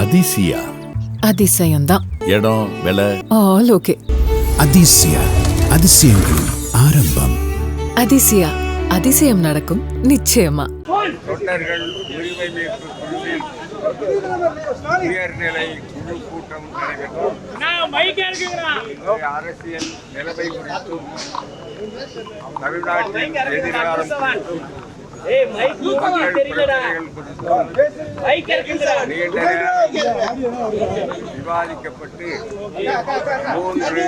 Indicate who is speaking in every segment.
Speaker 1: அதிசயா
Speaker 2: அதிசயம்தான்.
Speaker 1: இடம் விலை?
Speaker 2: All okay.
Speaker 3: அதிசய அதிசயங்களின் ஆரம்பம்.
Speaker 2: அதிசயா அதிசயம் நடக்கும் நிச்சயமா.
Speaker 4: தொண்டர்கள் உரிமை மீட்பு குழுவில் உயர்நிலை குழு கூட்டம் நடைபெற்றது. அரசியல் நிலைமை குறித்தும் தமிழ்நாட்டின் எதிர்காலம் குறித்தும் விவாதிக்கப்பட்டு மூன்று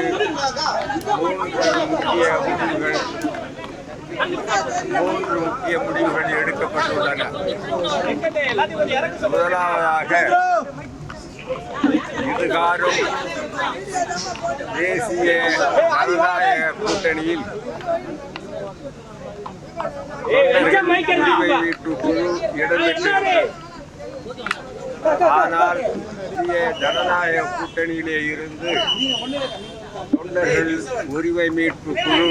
Speaker 4: மூன்று முக்கிய முடிவுகள் மூன்று முக்கிய முடிவுகள் எடுக்கப்பட்டுள்ளன. முதலாவதாக இதுகாரும் தேசிய ஜனநாயக கூட்டணியில் குழு இடம்பெற்றிருந்தது ஆனால் இந்திய ஜனநாயக கூட்டணியிலே இருந்து தொண்டர்கள் உரிமை மீட்பு குழு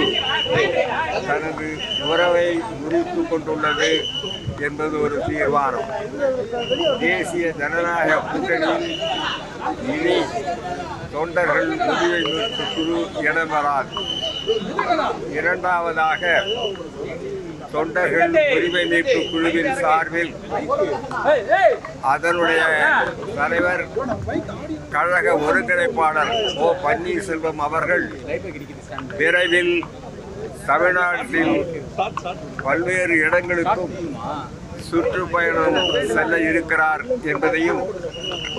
Speaker 4: தனது உறவை முறித்துக் கொண்டுள்ளது என்பது ஒரு தீர்மானம். தேசிய ஜனநாயக கூட்டணியில் இனி தொண்டர்கள் உரிமை மீட்பு குழு இடம்பெறாது இரண்டாவதாக தொண்டர்கள் உரிமை மீட்பு குழுவின் சார்பில் அதனுடைய தலைவர் கழக ஒருங்கிணைப்பாளர் ஓ பன்னீர்செல்வம் அவர்கள் விரைவில் தமிழ்நாட்டில் பல்வேறு இடங்களுக்கும் சுற்றுப்பயணம் செல்ல இருக்கிறார் என்பதையும்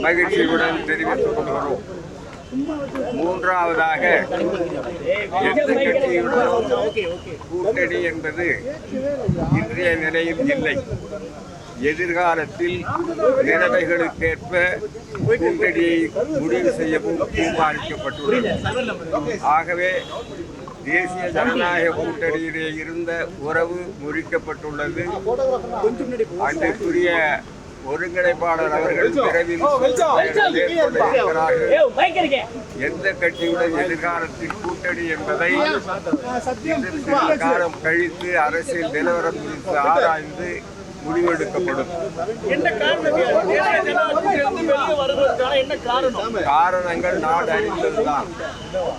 Speaker 4: மகிழ்ச்சியுடன் தெரிவித்துக் கொள்கிறோம். மூன்றாவதாக எந்த கட்சியுடனும் கூட்டணி என்பது இன்றைய நிலையில் இல்லை. எதிர்காலத்தில் நிலைமைகளுக்கேற்ப கூட்டணியை முடிவு செய்யவும் தீர்மானிக்கப்பட்டுள்ளது. ஆகவே தேசிய ஜனநாயக கூட்டணியிலே இருந்த உறவு முறிக்கப்பட்டுள்ளது. அன்றைக்குரிய ஒருங்கிணைப்பாளர் அவர்கள் விரைவில் எந்த கட்சியுடன் எதிர்காலத்தில் கூட்டணி என்பதை காலம் கழித்து அரசியல் நிலவரம் குறித்து ஆராய்ந்து முடிவெடுக்கப்படும். காரணங்கள் நாடு அறிந்ததுதான்.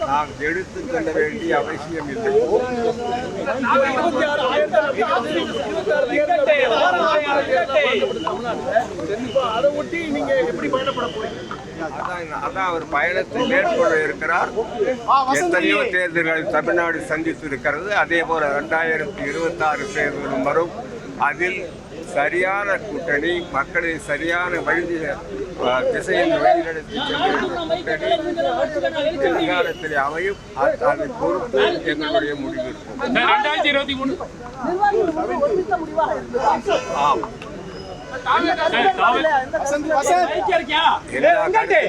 Speaker 4: நாம் எடுத்துக் கொள்ள வேண்டிய அவசியம் இல்லை. அதான் அதான் அவர் பயணத்தை மேற்கொள்ள இருக்கிறார். எத்தனையோ தேர்தல்கள் தமிழ்நாடு சந்தித்து இருக்கிறது அதே போல ரெண்டாயிரத்தி இருபத்தி ஆறு தேர்தலும் வரும். அதில் சரியான கூட்டணி மக்களை சரியான வழி திசையில் வழிநடத்தி செல்கின்ற கூட்டணி அமையும். அதை பொறுத்து எங்களுடைய முடிவு. இருக்கும்
Speaker 5: ரெண்டாயிரத்தி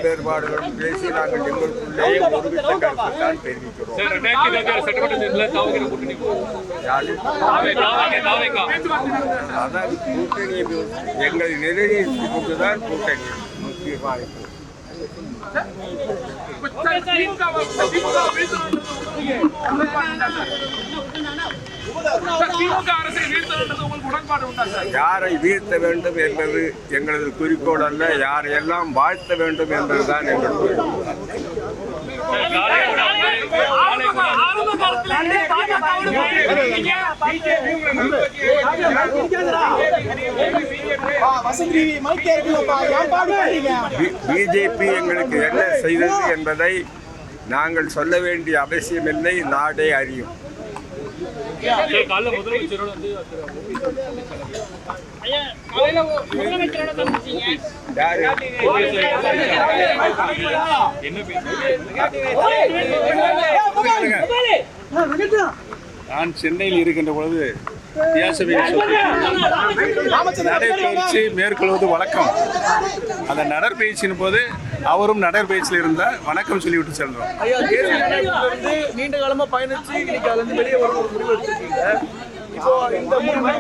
Speaker 4: வேறுபாடுகளும் பேசி நாங்கள் எங்களுக்குள்ளேயே ஒருமித்த தெரிவிக்கிறோம்
Speaker 5: கூட்டணி
Speaker 4: எங்களை நிர்ணயித்துக் கொண்டுதான் கூட்டணி முக்கியமாக இருக்கும். யாரை வீழ்த்த வேண்டும் என்பது எங்களது குறிக்கோள் அல்ல யாரையெல்லாம் வாழ்த்த வேண்டும் என்பதுதான் எங்கள் குறிக்கோள். பிஜேபி எங்களுக்கு என்ன செய்தது என்பதை நாங்கள் சொல்ல வேண்டிய அவசியமில்லை நாடே அறியும்.
Speaker 5: காலைல முதலமைச்சரோட வந்து என்ன
Speaker 6: நான் சென்னையில் இருக்கின்ற பொழுது தியாசபை நடைபயிற்சி மேற்கொள்வது வழக்கம். அந்த நடைபயிற்சியின் போது அவரும் நடைபயிற்சியில் இருந்தால் வணக்கம் சொல்லிவிட்டு செல்றோம்
Speaker 7: நீண்ட காலமா பயணிச்சு இன்னைக்கு வெளியே வர ஒரு முடிவு எடுத்திருக்கீங்க. இப்போ இந்த முடிவு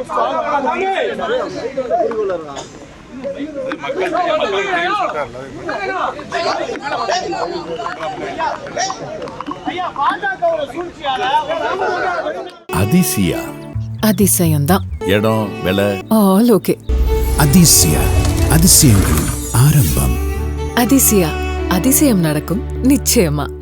Speaker 1: அதிசயா
Speaker 2: அதிசயம்தான்.
Speaker 1: இடம் விலை?
Speaker 2: ஆல் ஓகே
Speaker 3: அதிசய அதிசயங்களின் ஆரம்பம்.
Speaker 2: அதிசயா அதிசயம் நடக்கும் நிச்சயமா.